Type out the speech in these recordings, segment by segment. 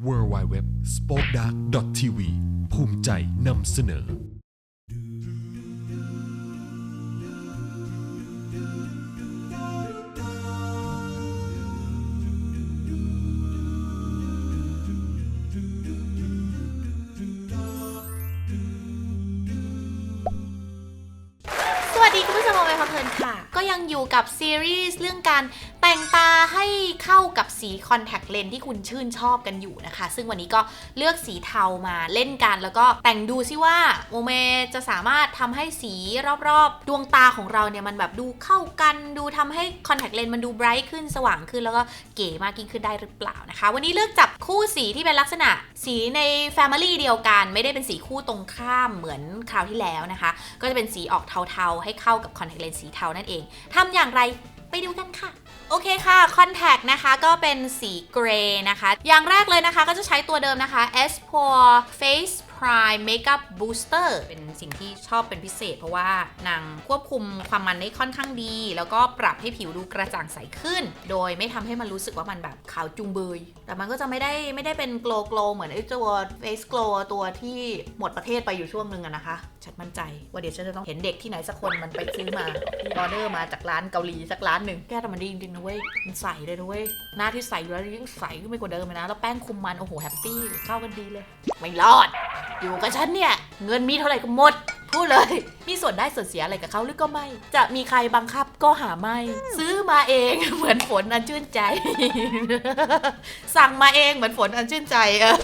w w w s p o k e d a r k t v ภูมิใจนำเสนอ สวัสดีคุณผู้ชมเอาไปพักเพลินค่ะ ก็ยังอยู่กับซีรีส์เรื่องการ แต่งตาให้เข้ากับสีคอนแทคเลนส์ที่คุณชื่นชอบกันอยู่นะคะ ซึ่งวันนี้ก็เลือกสีเทามาเล่นกัน แล้วก็แต่งดูซิว่าโมเมจะสามารถทำให้สีรอบๆ ดวงตาของเราเนี่ยมันแบบดูเข้ากันดูทำให้คอนแทคเลนส์มันดูไบรท์ขึ้นสว่างขึ้นแล้วก็เก๋มากยิ่งขึ้นได้หรือเปล่านะคะ วันนี้เลือกจับคู่สีที่เป็นลักษณะสีใน Family เดียวกัน ไม่ได้เป็นสีคู่ตรงข้ามเหมือนคราวที่แล้วนะคะ ก็จะเป็นสีออกเทาๆ ให้เข้ากับคอนแทคเลนส์สีเทานั่นเองทำอย่างไร ไปดูกันค่ะ โอเคค่ะคอนแทคนะคะก็เป็นสีเกรย์นะคะ อย่างแรกเลยนะคะก็จะใช้ตัวเดิมนะคะ s p o r Face Prime Makeup Booster เป็นสิ่งที่ชอบเป็นพิเศษ เพราะว่านางควบคุมความมันได้ค่อนข้างดี แล้วก็ปรับให้ผิวดูกระจ่างใสขึ้น โดยไม่ทำให้มันรู้สึกว่ามันแบบขาวจุงเบย แต่มันก็จะไม่ได้ไม่ได้เป็นโกลโกลเหมือนไอ้ตัว Face Glow ตัวที่หมดประเทศไปอยู่ช่วงหนึ่งอะนะคะฉันมั่นใจ ว่าเดี๋ยวฉันจะต้องเห็นเด็กที่ไหนสักคนมันไปซื้อมาออเดอร์มาจากร้านเกาหลีสักร้านหนึ่งแก้แต่มันดีจริงๆนะเว้ยมันใสเลยนะเว้ยหน้าที่ใสอยู่แล้วยิ่งใสขึ้นไปกว่าเดิมเลยนะ แล้วแป้งคุมมัน โอ้โห แฮปปี้เข้ากันดีเลย ไม่รอด อยู่กับฉันเนี่ย เงินมีเท่าไหร่ก็หมด พูดเลย มีส่วนได้ส่วนเสียอะไรกับเขาหรือก็ไม่ จะมีใครบังคับก็หาไม่ ซื้อมาเอง เหมือนฝนอันชื่นใจ สั่งมาเองเหมือนฝนอันชื่นใจเออ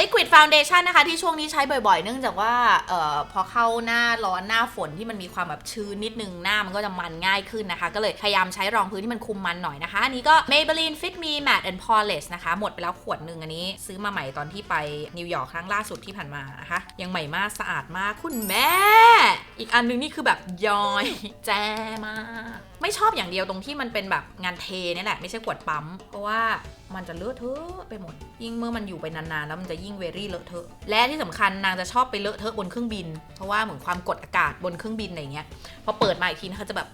Liquid Foundation นะคะ ที่ช่วงนี้ใช้บ่อยๆ เนื่องจากว่าเอ่อพอเข้าหน้าร้อนหน้าฝนที่มันมีความแบบชื้นนิดนึงหน้ามันก็จะมันง่ายขึ้นนะคะ ก็เลยพยายามใช้รองพื้นที่มันคุมมันหน่อยนะคะ อันนี้ก็ Maybelline Fit Me Matte and Poreless นะคะ หมดไปแล้วขวดหนึ่งอันนี้ ซื้อมาใหม่ตอนที่ไปนิวยอร์กครั้งล่าสุดที่ผ่านมานะคะ ยังใหม่มากสะอาดมากคุณแม่ อีกอันนึงนี่คือแบบย้อยแจมาก ไม่ชอบอย่างเดียวตรงที่มันเป็นแบบงานเทนี่แหละ ไม่ใช่ขวดปั๊ม เพราะว่ามันจะเลอะเทอะไปหมด ยิ่งเมื่อมันอยู่ไปนานๆ แล้วมันจะยิ่งเวรี่เลอะเทอะ และที่สำคัญนางจะชอบไปเลอะเทอะบนเครื่องบิน เพราะว่าเหมือนความกดอากาศบนเครื่องบินอะไรเงี้ย พอเปิดมาอีกทีนะคะจะแบบ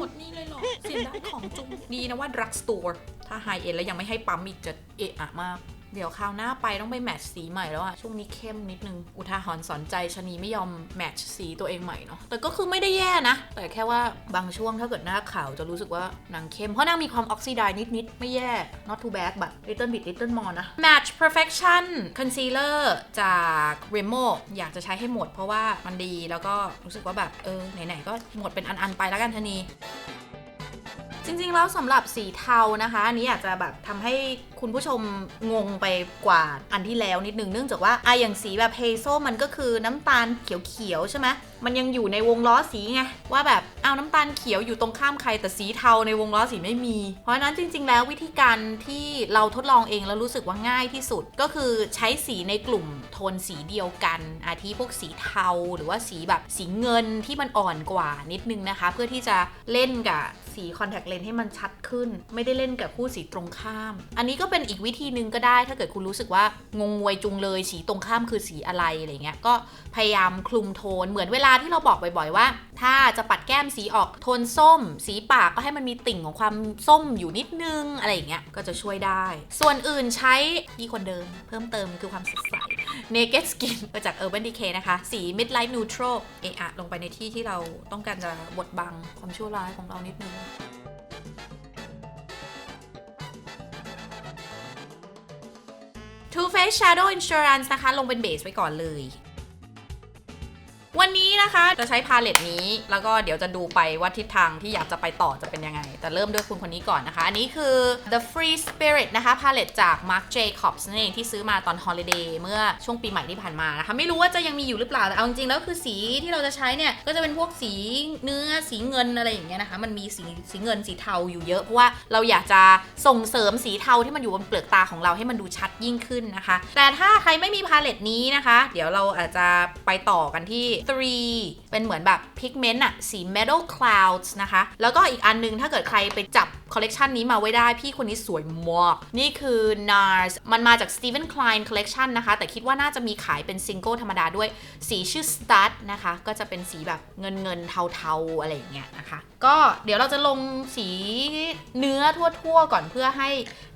หมดนี่เลยเหรอเสียดายของจุงดีนะว่า drug store ถ้าไฮเอ็นแล้วยังไม่ให้ปั๊มอีกจะเอะอะมาก เดี๋ยวคราวหน้าไปต้องไปแมทช์สีใหม่แล้วอะช่วงนี้เข้มนิดนึง อุทาหรณ์สอนใจชะนีไม่ยอมแมทช์สีตัวเองใหม่เนาะแต่ก็คือไม่ได้แย่นะ แต่แค่ว่าบางช่วงถ้าเกิดหน้าขาวจะรู้สึกว่านางเข้ม เพราะนางมีความออกซิไดนิดนิดไม่แย่ not too bad but little bit little more นะ Match Perfection Concealer จาก Remo อยากจะใช้ให้หมดเพราะว่ามันดีแล้วก็รู้สึกว่าแบบเออไหนๆก็หมดเป็นอันๆไปแล้วกันชะนี จริงๆแล้วสำหรับสีเทานะคะ อันนี้อาจจะแบบทำให้คุณผู้ชมงงไปกว่าอันที่แล้วนิดนึงเนื่องจากว่าอะอย่างสีแบบเฮโซมันก็คือน้ำตาลเขียวๆใช่ไหมมันยังอยู่ในวงล้อสีไงว่าแบบเอาน้ำตาลเขียวอยู่ตรงข้ามใครแต่สีเทาในวงล้อสีไม่มี เพราะฉะนั้นจริง ๆ แล้ววิธีการที่เราทดลองเองแล้วรู้สึกว่าง่ายที่สุด ก็คือใช้สีในกลุ่มโทนสีเดียวกันอาทิพวกสีเทาหรือว่าสีแบบสีเงินที่มันอ่อนกว่านิดนึงนะคะ เพื่อที่จะเล่นกับ สีคอนแทคเลนส์ให้มันชัดขึ้น ไม่ได้เล่นกับคู่สีตรงข้าม อันนี้ก็เป็นอีกวิธีหนึ่งก็ได้ ถ้าเกิดคุณรู้สึกว่างงงวยจุงเลยสีตรงข้ามคือสีอะไรอะไรเงี้ยก็พยายามคลุมโทนเหมือนเวลาที่เราบอกบ่อยๆว่า ถ้าจะปัดแก้มสีออกโทนส้ม สีปากก็ให้มันมีติ่งของความส้มอยู่นิดนึงอะไรอย่างเงี้ยก็จะช่วยได้ ส่วนอื่นใช้ดีคนเดิมเพิ่มเติมคือความสดใส Naked Skin มาจาก Urban Decay นะคะ สี Midlight Neutral เอะอะลงไปในที่ที่เราต้องการจะบดบังความชั่วร้ายของเรานิดนึง Too Faced Shadow Insurance นะคะ ลงเป็นเบสไว้ก่อนเลย วันนี้นะคะจะใช้พาเลตนี้ แล้วก็เดี๋ยวจะดูไปว่าทิศทางที่อยากจะไปต่อจะเป็นยังไง แต่เริ่มด้วยคุณคนนี้ก่อนนะคะ อันนี้คือ The Free Spirit นะคะพาเลตจาก Marc Jacobs นั่นเองที่ซื้อมาตอน Holiday เมื่อช่วงปีใหม่ที่ผ่านมานะคะ ไม่รู้ว่าจะยังมีอยู่หรือเปล่าแต่เอาจริงๆแล้วคือสีที่เราจะใช้เนี่ย ก็จะเป็นพวกสีเนื้อสีเงินอะไรอย่างเงี้ยนะคะ มันมีสีสีเงินสีเทาอยู่เยอะเพราะว่าเราอยากจะส่งเสริมสีเทาที่มันอยู่บนเปลือกตาของเราให้มันดูชัดยิ่งขึ้นนะคะ แต่ถ้าใครไม่มีพาเลตนี้นะคะ เดี๋ยวเราอาจจะไปต่อกันที่3 เป็นเหมือนแบบพิกเมนต์อะสี metal clouds นะคะ แล้วก็อีกอันนึงถ้าเกิดใครไปจับคอลเลกชันนี้มาไว้ได้ พี่คนนี้สวยมาก นี่คือ NARS มันมาจาก Steven Klein Collection นะคะ แต่คิดว่าน่าจะมีขายเป็นซิงเกิลธรรมดาด้วย สีชื่อ Stud นะคะ ก็จะเป็นสีแบบเงินเงินๆเทาๆ อะไรอย่างเงี้ยนะคะ ก็เดี๋ยวเราจะลงสีเนื้อทั่วๆ ก่อนเพื่อให้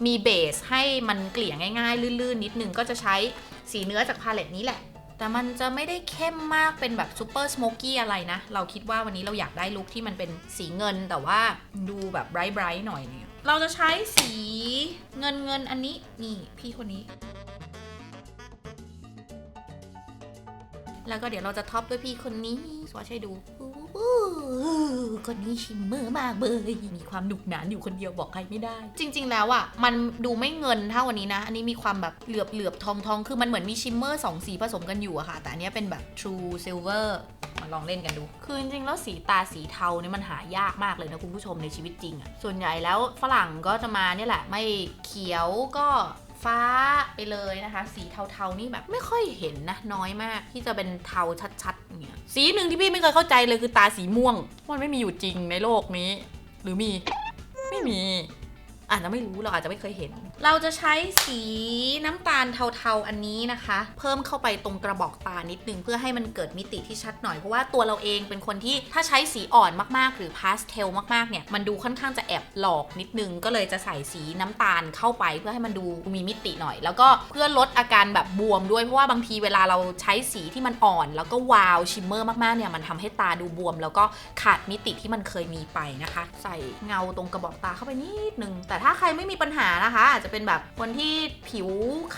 มีเบสให้มันเกลี่ยง่ายๆ ลื่นๆ นิดนึงก็จะใช้สีเนื้อจากพาเลตนี้แหละ แต่มันจะไม่ได้เข้มมากเป็นแบบซูเปอร์สโมกี้อะไรนะ เราคิดว่าวันนี้เราอยากได้ลุคที่มันเป็นสีเงินแต่ว่าดูแบบไบรท์ๆหน่อยเนี่ยเราจะใช้สีเงินเงินอันนี้นี่พี่คนนี้ แล้วก็เดี๋ยวเราจะท็อปด้วยพี่คนนี้สวอชให้ดูคนนี้ชิมเมอร์มากเลยมีความหนุกหนานอยู่คนเดียวบอกใครไม่ได้ จริง ๆ แล้วอะ่ะมันดูไม่เงินเท่าวันนี้นะ อันนี้มีความแบบเหลือบเหลือบทองทองคือมันเหมือนมีชิมเมอร์สองสีผสมกันอยู่อะค่ะ แต่อันเนี้ยเป็นแบบ true silver มาลองเล่นกันดู คือจริงๆแล้วสีตาสีเทาเนี่ยมันหายากมากเลยนะคุณผู้ชมในชีวิตจริงอะส่วนใหญ่แล้วฝรั่งก็จะมาเนี่ยแหละ ไม่เขียวก็ ฟ้าไปเลยนะคะ สีเทาๆนี่แบบไม่ค่อยเห็นนะ น้อยมากที่จะเป็นเทาชัดๆเนี่ยสีหนึ่งที่พี่ไม่เคยเข้าใจเลยคือตาสีม่วง มันไม่มีอยู่จริงในโลกนี้ หรือมี ไม่มีอาจจะไม่รู้เราอาจจะไม่เคยเห็นเราจะใช้สีน้ำตาลเทาๆอันนี้นะคะ เพิ่มเข้าไปตรงกระบอกตานิดนึง เพื่อให้มันเกิดมิติที่ชัดหน่อย เพราะว่าตัวเราเองเป็นคนที่ถ้าใช้สีอ่อนมากๆ หรือพาสเทลมากๆ เนี่ย มันดูค่อนข้างจะแอบหลอกนิดนึง ก็เลยจะใส่สีน้ำตาลเข้าไป เพื่อให้มันดูมีมิติหน่อย แล้วก็เพื่อลดอาการแบบบวมด้วยเพราะว่าบางทีเวลาเราใช้สีที่มันอ่อน แล้วก็วาวชิมเมอร์มากๆเนี่ยมันทำให้ตาดูบวม แล้วก็ขาดมิติที่มันเคยมีไปนะคะ ใส่เงาตรงกระบอกตาเข้าไปนิดนึงแต่ถ้าใครไม่มีปัญหานะคะจจะเป็นแบบคนที่ผิว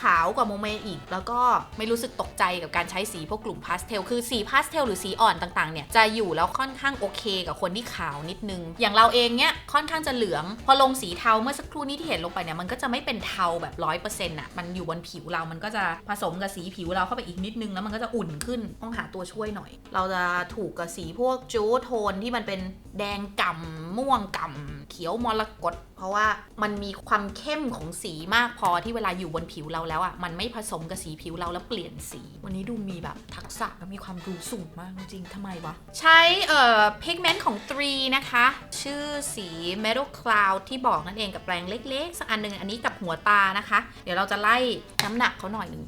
ขาวกว่าโมเมอีก แล้วก็ไม่รู้สึกตกใจกับการใช้สีพวกกลุ่มพาสเทลคือสีพาสเทลหรือสีอ่อนต่างๆเนี่ยจะอยู่แล้วค่อนข้างโอเค กับคนที่ขาวนิดนึง อย่างเราเองเนี่ยค่อนข้างจะเหลือง พอลงสีเทาเมื่อสักครู่นี้ที่เห็นลงไปเนี่ยมันก็จะไม่เป็นเทาแบบร้อยเปอร์เซ็นต์อะมันอยู่บนผิวเรามันก็จะผสมกับสีผิวเราเข้าไปอีกนิดนึงแล้วมันก็จะอุ่นขึ้นต้องหาตัวช่วยหน่อย เราจะถูกกับสีพวกจูโทนที่มันเป็นแดงก่ำม่วงก่ำเขียวมรกตเพราะว่ามันมีความเข้มของสีมากพอที่เวลาอยู่บนผิวเราแล้วอะมันไม่ผสมกับสีผิวเราแล้วเปลี่ยนสี วันนี้ดูมีแบบทักษะและมีความรู้สูงมากจริงๆทำไมวะ ใช้เอ่อพิกเมนต์ของ3นะคะ ชื่อสี Metal Cloud ที่บอกนั่นเองกับแปรงเล็กๆ สักอันหนึ่งอันนี้กับหัวตานะคะ เดี๋ยวเราจะไล่น้ำหนักเขาหน่อยหนึ่ง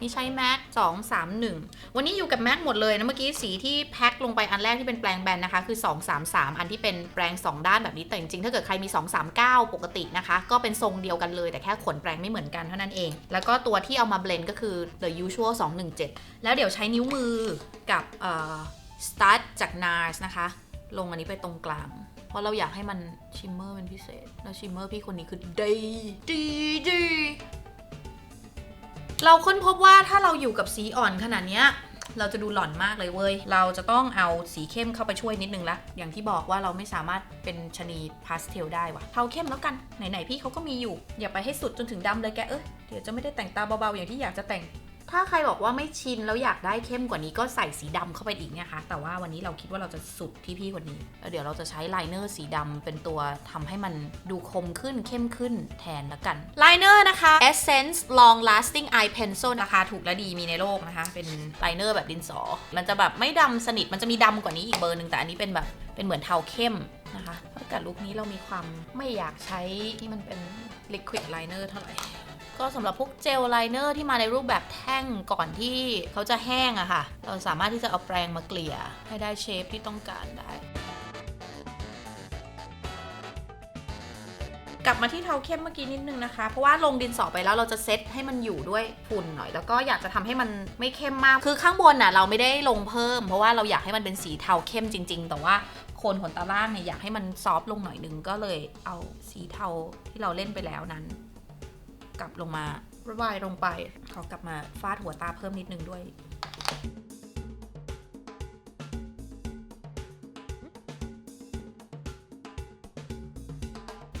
นี่ใช้แม็ก2 3 1วันนี้อยู่กับแม็กหมดเลยนะเมื่อกี้สีที่แพ็คลงไปอันแรกที่เป็นแปลงแบนนะคะคือ 2 3 3 อันที่เป็นแปลง 2 ด้านแบบนี้แต่จริงๆถ้าเกิดใครมี 2 3 9 ปกตินะคะ ก็เป็นทรงเดียวกันเลยแต่แค่ขนแปลงไม่เหมือนกันเท่านั้นเอง แล้วก็ตัวที่เอามาเบลนก็คือ the usual 217 แล้วเดี๋ยวใช้นิ้วมือกับเอ่อ start จาก NARS นะคะ ลงอันนี้ไปตรงกลางเพราะเราอยากให้มันชิมเมอร์เป็นพิเศษ แล้วชิมเมอร์พี่คนนี้คือดีดีดี เราค้นพบว่าถ้าเราอยู่กับสีอ่อนขนาดเนี้ยเราจะดูหล่อนมากเลยเว้ย เราจะต้องเอาสีเข้มเข้าไปช่วยนิดนึงละ อย่างที่บอกว่าเราไม่สามารถเป็นชนีพาสเทลได้วะเทาเข้มแล้วกัน ไหนๆพี่เขาก็มีอยู่ อย่าไปให้สุดจนถึงดำเลยแก เอ้ยเดี๋ยวจะไม่ได้แต่งตาเบาๆอย่างที่อยากจะแต่ง ถ้าใครบอกว่าไม่ชินแล้วอยากได้เข้มกว่านี้ก็ใส่สีดำเข้าไปอีกนะคะ แต่ว่าวันนี้เราคิดว่าเราจะสุดที่พี่คนนี้แล้วเดี๋ยวเราจะใช้ไลเนอร์สีดำเป็นตัวทำให้มันดูคมขึ้นเข้มขึ้นแทนละกันไลเนอร์นะคะ Essence Long Lasting Eye Pencil ราคาถูกและดีมีในโลกนะคะ เป็นไลเนอร์แบบดินสอ มันจะแบบไม่ดำสนิทมันจะมีดำกว่านี้อีกเบอร์หนึ่งแต่อันนี้เป็นแบบเป็นเหมือนเทาเข้มนะคะเพราะกับลุคนี้เรามีความไม่อยากใช้ที่มันเป็น Liquid Liner เท่าไหร่ ก็สำหรับพวกเจลไลเนอร์ที่มาในรูปแบบแท่งก่อนที่เขาจะแห้งอะค่ะ เราสามารถที่จะเอาแปรงมาเกลี่ยให้ได้เชฟที่ต้องการได้กลับมาที่เทาเข้มเมื่อกี้นิดนึงนะคะ เพราะว่าลงดินสอไปแล้วเราจะเซตให้มันอยู่ด้วยฝุ่นหน่อย แล้วก็อยากจะทำให้มันไม่เข้มมาก คือข้างบนน่ะเราไม่ได้ลงเพิ่ม เพราะว่าเราอยากให้มันเป็นสีเทาเข้มจริง ๆ แต่ว่าโคนขนตาล่างเนี่ยอยากให้มันซอฟต์ลงหน่อยนึงก็เลยเอาสีเทาที่เราเล่นไปแล้วนั้น กลับลงมาระบายลงไป ขอกลับมาฟาดหัวตาเพิ่มนิดนึงด้วย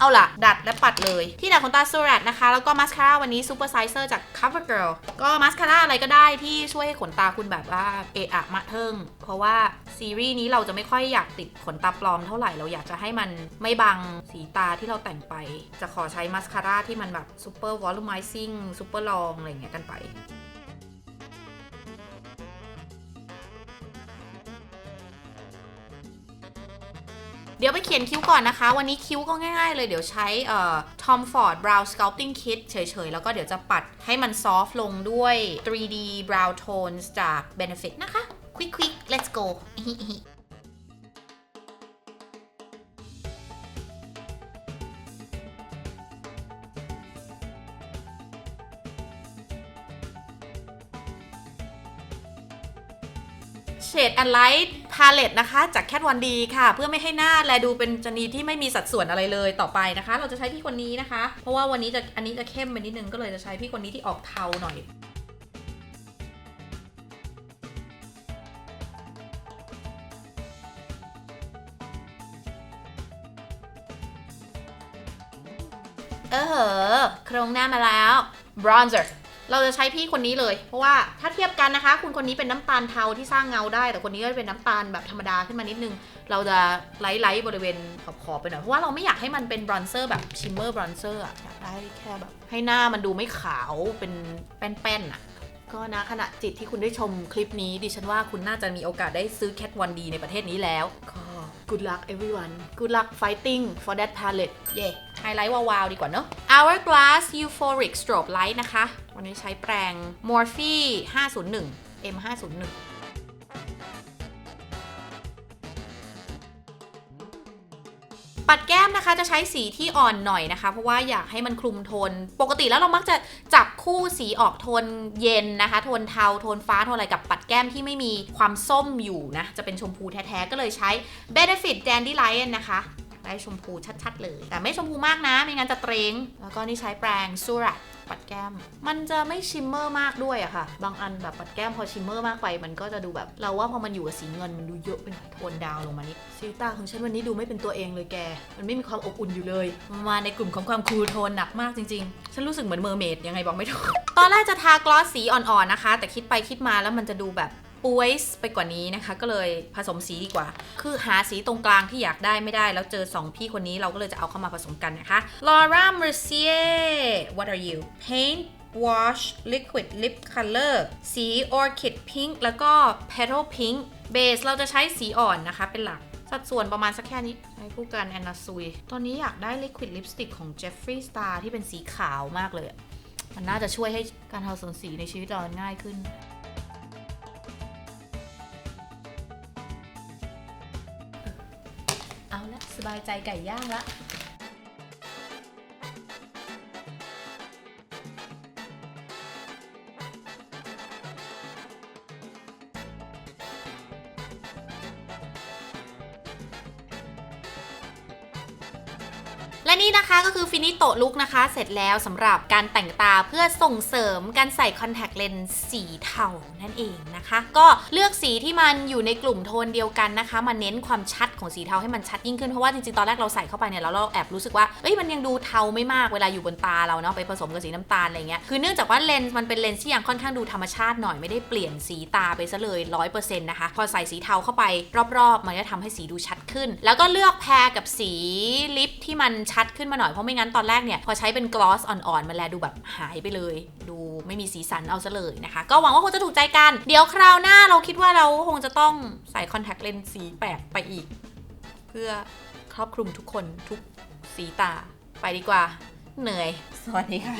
เอาล่ะ ดัดและปัดเลย ที่ดัดขนตา s ูรัตนะคะ แล้วก็มาสคาร่าวันนี้ซูเปอร์ไซเซอร์จาก CoverGirl ก็มาสคาร่าอะไรก็ได้ที่ช่วยให้ขนตาคุณแบบว่าเอะอะมะเทิง เพราะว่าซีรีส์นี้เราจะไม่ค่อยอยากติดขนตาปลอมเท่าไหร่ เราอยากจะให้มันไม่บังสีตาที่เราแต่งไป จะขอใช้มาสคาร่าที่มันแบบซูเปอร์วอลลุ่มไมซิ่งซูเปอร์ลองอะไรอย่างเงี้ยกันไป ขียนคิ้วก่อนนะคะ วันนี้คิ้วก็ง่ายๆเลยเดี๋ยวใช้เอ่อ Tom Ford Brow Sculpting Kit เฉยๆ แล้วก็เดี๋ยวจะปัดให้มันซอฟต์ลงด้วย 3D Brow Tones จาก Benefit นะคะ Quick quick let's go เฉด and light palette นะคะจาก Kat Von D ค่ะ เพื่อไม่ให้หน้าแลดูเป็นจนีที่ไม่มีสัดส่วนอะไรเลยต่อไปนะคะ เราจะใช้พี่คนนี้นะคะ เพราะว่าวันนี้จะอันนี้จะเข้มไปนิดนึงก็เลยจะใช้พี่คนนี้ที่ออกเทาหน่อยเออเหอะโครงหน้ามาแล้ว bronzer เราจะใช้พี่คนนี้เลย เพราะว่าถ้าเทียบกันนะคะ คุณคนนี้เป็นน้ำตาลเทาที่สร้างเงาได้ แต่คนนี้ก็เป็นน้ำตาลแบบธรรมดาขึ้นมานิดนึง เราจะไลท์ไลท์บริเวณขอบขอบๆไปหน่อย เพราะว่าเราไม่อยากให้มันเป็นบรอนเซอร์แบบชิมเมอร์บรอนเซอร์อะอยากได้แค่แบบ ให้หน้ามันดูไม่ขาวเป็นแป้นๆอะก็นะขณะจิตที่คุณได้ชมคลิปนี้ดิฉันว่าคุณน่าจะมีโอกาสได้ซื้อ Cat 1D ในประเทศนี้แล้วก็ good luck everyone good luck fighting for that palette เย่ไฮไลท์วาวๆดีกว่าเนอะ hourglass euphoric strobe light นะคะ วันนี้ใช้แปรง morphe 501 m 501 ปัดแก้มนะคะจะใช้สีที่อ่อนหน่อยนะคะ เพราะว่าอยากให้มันคลุมโทน ปกติแล้วเรามักจะจับคู่สีออกโทนเย็นนะคะ โทนเทาโทนฟ้าโทนอะไรกับปัดแก้มที่ไม่มีความส้มอยู่นะ จะเป็นชมพูแท้ๆ ก็เลยใช้ Benefit Dandelion นะคะได้ชมพูชัดๆเลย แต่ไม่ชมพูมากนะ ไม่งั้นจะเตรง แล้วก็นี่ใช้แปรงซูรัต ปัดแก้ม มันจะไม่ชิมเมอร์มากด้วยอะค่ะ บางอันแบบปัดแก้มพอชิมเมอร์มากไป มันก็จะดูแบบ เราว่าพอมันอยู่กับสีเงินมันดูเยอะไปหน่อยโทนดาวลงมานิดสีตาของฉันวันนี้ดูไม่เป็นตัวเองเลยแก มันไม่มีความอบอุ่นอยู่เลย มาในกลุ่มของความคูลโทนหนักมากจริงๆ ฉันรู้สึกเหมือนเมอร์เมดยังไงบอกไม่ถูก ตอนแรกจะทากลอสสีอ่อนๆนะคะ แต่คิดไปคิดมาแล้วมันจะดูแบบ ปุ้ยไปกว่านี้นะคะ ก็เลยผสมสีดีกว่า คือหาสีตรงกลางที่อยากได้ไม่ได้ แล้วเจอ 2 พี่คนนี้เราก็เลยจะเอาเข้ามาผสมกันนะคะ Laura Mercier what are you paint wash liquid lip color สี orchid pink แล้วก็ petal pink base เราจะใช้สีอ่อนนะคะเป็นหลักสัดส่วนประมาณสักแค่นี้ใช้คู่กันแอนนาซุยตอนนี้อยากได้ liquid lipstick ของ Jeffree Star ที่เป็นสีขาวมากเลย มันน่าจะช่วยให้การผสมสีในชีวิตเราง่ายขึ้น บายใจไก่ย่างละและนี่นะคะก็คือฟินิโตลุกนะคะ เสร็จแล้วสำหรับการแต่งตาเพื่อส่งเสริมการใส่คอนแทคเลนส์สีเทานั่นเอง นะคะ ก็เลือกสีที่มันอยู่ในกลุ่มโทนเดียวกันนะคะมาเน้นความชัดของสีเทาให้มันชัดยิ่งขึ้นเพราะว่าจริงๆตอนแรกเราใส่เข้าไปเนี่ยแล้วเราแอบรู้สึกว่าเอ้ยมันยังดูเทาไม่มากเวลาอยู่บนตาเราเนาะไปผสมกับสีน้ำตาลอะไรเงี้ยคือเนื่องจากว่าเลนส์มันเป็นเลนส์ที่ยังค่อนข้างดูธรรมชาติหน่อยไม่ได้เปลี่ยนสีตาไปซะเลยร้อยเปอร์เซ็นต์นะคะพอใส่สีเทาเข้าไปรอบๆ มันจะทำให้สีดูชัดขึ้น แล้วก็เลือกแพรกับสีลิปที่มันชัดขึ้นมาหน่อยเพราะไม่งั้นตอนแรกเนี่ยพอใช้เป็นกลอสอ่อนๆมันแลดูแบบหายไปเลย ดูไม่มีสีสันเอาซะเลยนะคะ ก็หวังว่าคงจะถูกใจกันเดี๋ยวคราวหน้าเราคิดว่าเราคงจะต้องใส่คอนแทคเลนส์สีแปลกไปอีก เพื่อครอบคลุมทุกคนทุกสีตาไปดีกว่า เหนื่อย สวัสดีค่ะ